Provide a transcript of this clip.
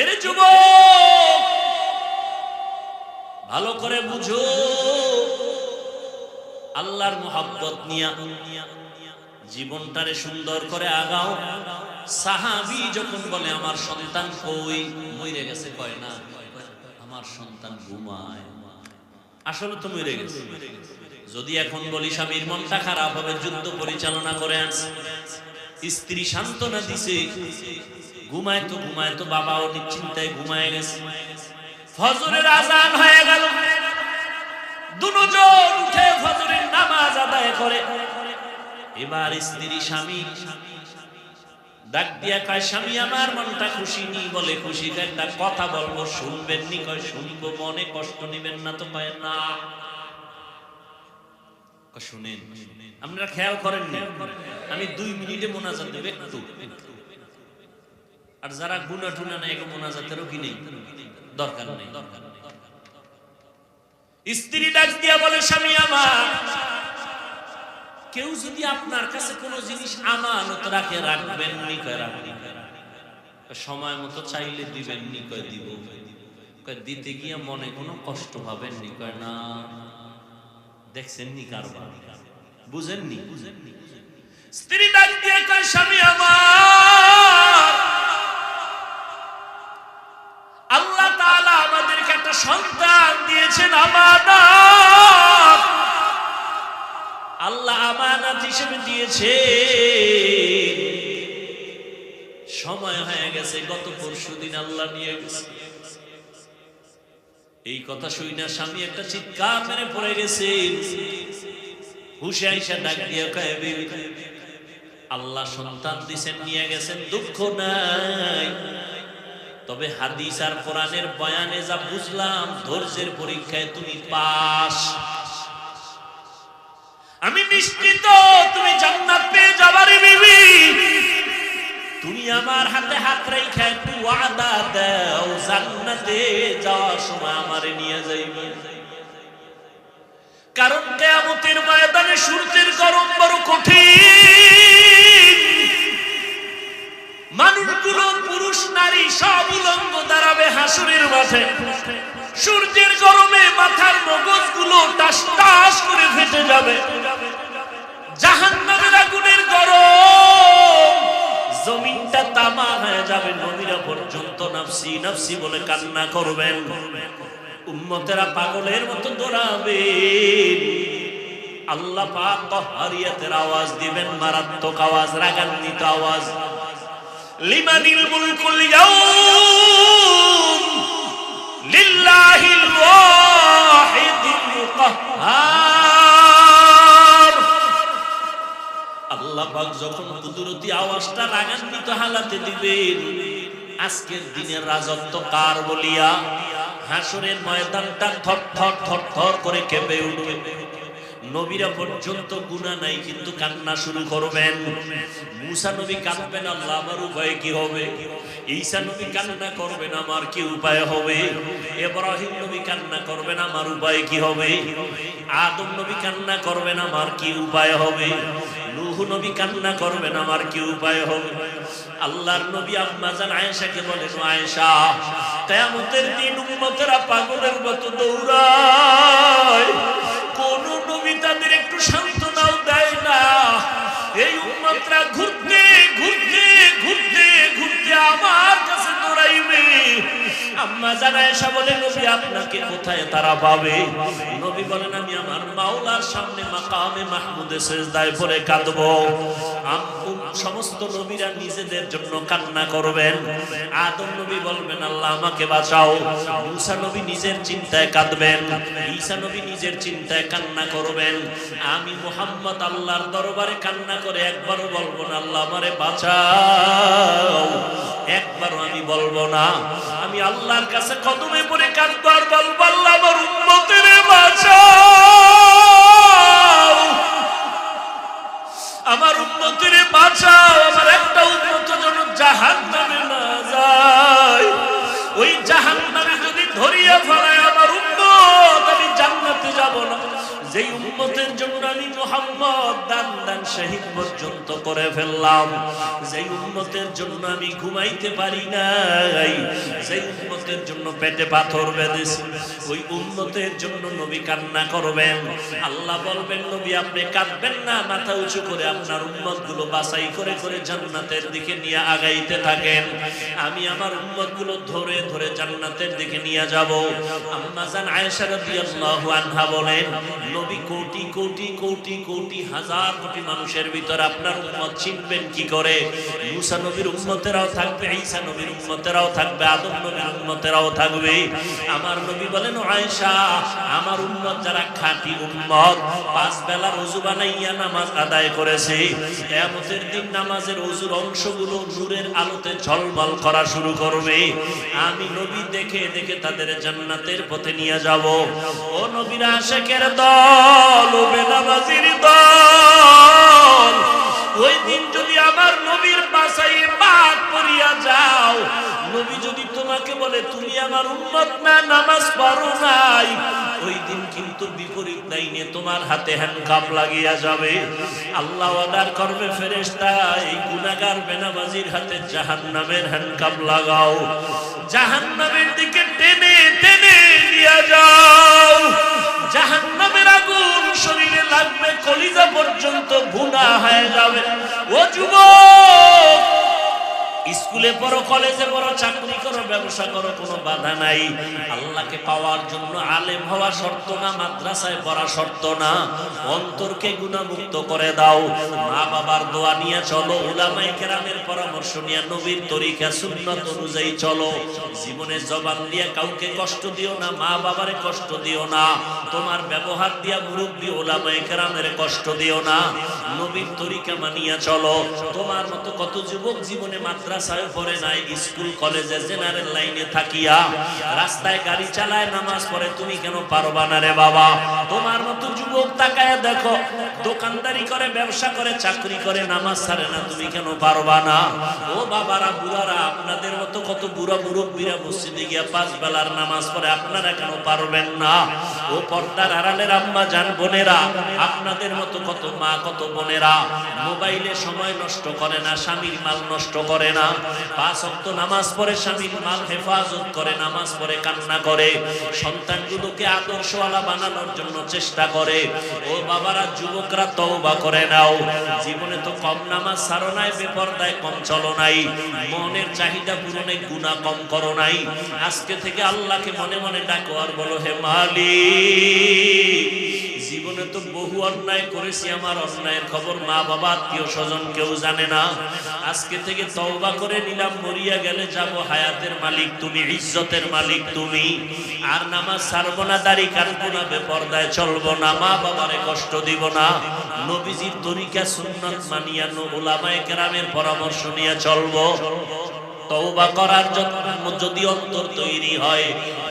এর যুব ভালো করে বুঝো। আল্লাহর মোহাব্বত নিয়া জীবনটারে সুন্দর করে আগাও। সাহাবি যখন বলে, আমার সন্তান কই? মরে গেছে, কয় না, আমার সন্তান ঘুমায়। আসলে তো মরে গেছে। যদি এখন বলি, স্বামীর মনটা খারাপ হবে, যুদ্ধ পরিচালনা করে স্ত্রী সান্ত্বনা দিছে। ঘুমায় তো ঘুমায়, তো বাবাও নিশ্চিন্তায় ঘুমায় গেছে। ফজরের আজান হয়ে গেল। দুজন উঠে ফজরের নামাজ আদায় করে। এবার স্ত্রী, স্বামী, ডাক দিয়া কয়, স্বামী, আমার মনটা খুশি নি বলে খুশি। একটা কথা বলব, শুনবেন নি? কয়, শুনব, মনে কষ্ট নিবেন না তো? কয়, না। শুনেন। আপনারা খেয়াল করেন আমি দুই মিনিটে মোনাজাত দেব একটু। আর যারা গুনা টুনা নেই এগো মোনাজাতেরও কি নেই? দরকার নেই। স্ত্রী ডাক দিয়া বলে, স্বামী আমার, কেউ যদি আপনার কাছে কোনো জিনিস আমানত রাখে, রাখবেন নি কয়, রাখবেন সময় মতো চাইলে দিবেন নি কয়, দিব। দিতে গিয়ে মনে কোনো কষ্ট পাবেন নি কয়, না। দেখছেন নি কারবার? বুঝেননি স্ত্রী ডাক দিয়ে কয়, স্বামী আমার সন্তান দিয়েছেন আমানত। আল্লাহ আমানত হিসেবে দিয়েছে সময় হয়ে গেছে, গত পরশু দিন আল্লাহ নিয়ে গেছে। এই কথা শুই স্বামী একটা চিৎকার মেরে পড়ে গেছে। হুশে ডাক দিয়ে কয় আল্লাহ সন্তান দিছেন, নিয়ে গেছেন, দুঃখ নাই। তবে হাদিস আর কোরআনের বয়ানে যা বুঝলাম, ধৈর্যের পরীক্ষায় তুমি পাস আমি নিশ্চিত, তুমি জান্নাত পেয়ে যাবারে বিবি। তুমি আমার হাতে হাত রেখে একটু ওয়াদা দাও, জান্নাতে যাওয়ার সময় আমারে নিয়ে যাইবে। কারণ কেয়ামতের ময়দানে সূর্যের গরম বড় কঠিন। মানুষগুলো পুরুষ, নারী সব উলঙ্গ দাঁড়াবে হাসুরের মাঠে। সূর্যের গরমে মাথার মগজগুলো টাস করে ফেটে যাবে। জাহান্নামের আগুনের গরম। জমিনটা তামা হয়ে যাবে নবীরা পর্যন্ত নাফসি নাফসি বলে কান্না করবেন। উম্মতেরা পাগলের মতো দৌড়াবে। আল্লাহ পাক কহারিয়াতের আওয়াজ দিবেন, মারাত্মক আওয়াজ, রাগান্বিত আওয়াজ। লিমানিল মুলকুল ইয়াউম লিল্লাহিল ওয়াহিদিল কাহ্হার আল্লাহ পাক যখন কুদরতি আওয়াজটা রাগান্বিত হালাতে দিবেন, আজকের দিনের রাজত্ব কার বলিয়া? হাসরের ময়দানটা থর থর থর থর করে কেঁপে উঠবে। নবীরা পর্যন্ত গুণা নাই, কিন্তু কান্না শুরু করবেন। মুসা নবী কাঁদবেন, আল্লাহ আমার উপায় কি হবে? ঈসা নবী কান্না করবেন, আমার কি উপায় হবে? এব্রাহিম নবী কান্না করবেন, আমার উপায় কি হবে? আদম নবী কান্না করবেন, আমার কি উপায় হবে? নূহ নবী কান্না করবেন, আমার কি উপায় হবে? আল্লাহর নবী আম্মা জান আয়েশাকে বলেন, আয়েশা, কিয়ামতের দিন উম্মতেরা পাগলের মতো দৌড়ায়। কোন নবী তাদের একটু সান্ত্বনাও দেয় না। এই উন্মাত্রা ঘুরতে ঘুরতে ঘুরতে ঘুরতে আমার কাছে দৌড়াইবে। আম্মা যারা এসা বলে, নবী আপনাকে কোথায় তারা পাবে? নবী বলেন, আমি আমার মাওলার সামনে মাকামে মাহমুদে সেজদায় পড়ে কাঁদবো। আম- সমস্ত নবীরা নিজেদের জন্য কান্না করবেন। আদম নবী বলবেন, আল্লাহ, আমাকে বাঁচাও। মুসা নবী নিজের চিন্তায় কাঁদবেন। ঈসা নবী নিজের চিন্তায় কান্না করবেন। আমি মোহাম্মদ আল্লাহর দরবারে কান্না করে একবারও বলব না, আল্লাহ, আমারে বাঁচাও। একবারও আমি বলব না। আমি আল্লাহর কাছে কদমে পড়ে কাঁদবো আর বলব, আল্লাহ, আমার উম্মতের বাঁচাও। আমার উন্নতির বাঁচাও আমার একটা উন্নত যেন জাহান নামে না যায়। ওই জাহান নামে যদি ধরিয়া ফেলায় আমার উন্মত আমি জান্নাতে যাব না। যেই উন্মতের জন্য আমি মোহাম্মদ দান দান শহীদ পর্যন্ত করে ফেললাম। যেই উন্নতের জন্য আমি ঘুমাইতে পারি নাই। সেই উন্নতের জন্য পেটে পাথর বেঁধেছি। ওই উন্নতের জন্য নবী কান্না করবেন। আল্লাহ বলবেন, নবী, আপনি কাঁদবেন না, মাথা উঁচু করে আপনার উন্মতগুলো বাছাই করে করে জান্নাতের দিকে নিয়ে আগাইতে থাকেন। আমি আমার উন্মতগুলো ধরে ধরে জান্নাতের দিকে নিয়ে যাব। আম্মা জান আয়েশা রাদিয়াল্লাহু আনহা বলেন, নবী, কোটি কোটি কোটি কোটি, হাজার কোটি মানুষের ভিতর আপনার উম্মত চিনবেন কি করে? মুসা নবীর উম্মতেরাও থাকবে, ঈসা নবীর উম্মতেরাও থাকবে, আদম নবীর উম্মতেরাও থাকবে। আমার নবী বলেন আয়েশা, আমার উম্মত যারা খাঁটি উম্মত, পাঁচ বেলার ওযু বানাইয়া নামাজ আদায় করেছে। দিন নামাজের অংশগুলো নূরের আলোতে ঝলমল করা শুরু করবে। আমি নবী দেখে দেখে তাদের জান্নাতের পথে নিয়ে যাব। ও নবীর আশেকের দল, ও বেনামাজির দল ওই দিন যদি আমার নবীর বাসায় পাক পড়িয়া যাও, নবী যদি তোমাকে বলে, তুমি আমার উন্মত না, নামাজ পড়ো নাই, ওই দিন কিন্তু বিপরীত নাই লাইনে তোমার হাতে হ্যান্ডকাপ লাগিয়া যাবে। আল্লাহ অর্ডার করবে, ফেরেশতা, এই গুনাহগার বেনামাজির হাতে জাহান জাহান্নামের হ্যান্ডকাপ লাগাও। জাহান্নামের দিকে টেনে টেনে নিয়ে যাও। জাহান্নামের আগুন শরীরে লাগবে কলিজা পর্যন্ত ভুনা হয়ে যাবে। ও যুবক স্কুলে পড়ো, কলেজে পড়ো, চাকরি করো, ব্যবসা করো, কোনো বাধা নাই। আল্লাহকে পাওয়ার জন্য আলেম হওয়া শর্ত না, মাদ্রাসায় পড়া শর্ত না। অন্তরকে গুণামুক্ত করে দাও। মা বাবার দোয়া নিয়ে চলো উলামাই কেরামের পরামর্শ নিয়ে নবীর তরিকা, সুন্নত অনুযায়ী চলো। জীবনে জবান দিয়ে কাউকে কষ্ট দিও না মা বাবারে কষ্ট দিও না। তোমার ব্যবহার দিয়া মুরব্বী ওলামাই কেরামের কষ্ট দিও না। নবীর তরিকা মানিয়া চলো। তোমার মতো কত যুবক জীবনে মাদ্রাসায় পড়ে নাই, স্কুল, কলেজে জেনারেল লাইনে থাকিয়া রাস্তায় গাড়ি চালায় নামাজ পড়ে, তুমি কেন পারবা না রে বাবা? তোমার মতো যুবক তাকায় দেখো, দোকানদারি করে, ব্যবসা করে, চাকরি করে, নামাজ ছাড়ে না, তুমি কেন পারবা না? ও বাবারা, বুড়ারা, আপনাদের মতো কত বুড়া মুরব্বীরা মসজিদে গিয়া পাঁচ বেলার নামাজ পড়ে, আপনারা কেন পারবেন না? ও পর্দার আড়ালের আম্মা জান বোনেরা, আপনাদের মতো কত মা, কত বোনেরা, মোবাইলে সময় নষ্ট করে না, স্বামীর মাল নষ্ট করে না পাঁচ অক্ত নামাজ পড়ে স্বামীর মাল হেফাজত করে, নামাজ পড়ে, কান্না করে। সন্তানগুলোকে আদর্শওয়ালা বানানোর জন্য চেষ্টা করে। ও বাবারা, যুবকরা তওবা করে নাও। জীবনে তো কম নামাজ সারো নাই, বেপরদায় কম চলো নাই। মনের চাহিদা পূরণে গুণা কম করো নাই। আজকে থেকে আল্লাহকে মনে মনে ডাকো আর বলো, হে মালিক জীবনে তো বহু অন্যায় করেছি, আমার অন্যায়ের খবর মা বাবা, আত্মীয় স্বজন কেউ জানে না। আজকে থেকে তওবা করে নিলাম, মরিয়া গেলে যাব হায়াতের মালিক তুমি, ইজ্জতের মালিক তুমি। আর নামাজ ছাড়বো না, দাড়ি কাটবো না, বেপর্দায় চলবো না, মা বাবারে কষ্ট দিব না। নবীজির তরিকা সুন্নাত মানিয়া ওলামায়ে কেরামের পরামর্শ নিয়ে চলবো। তওবা করার জন্য যদি অন্তর তৈরি হয়।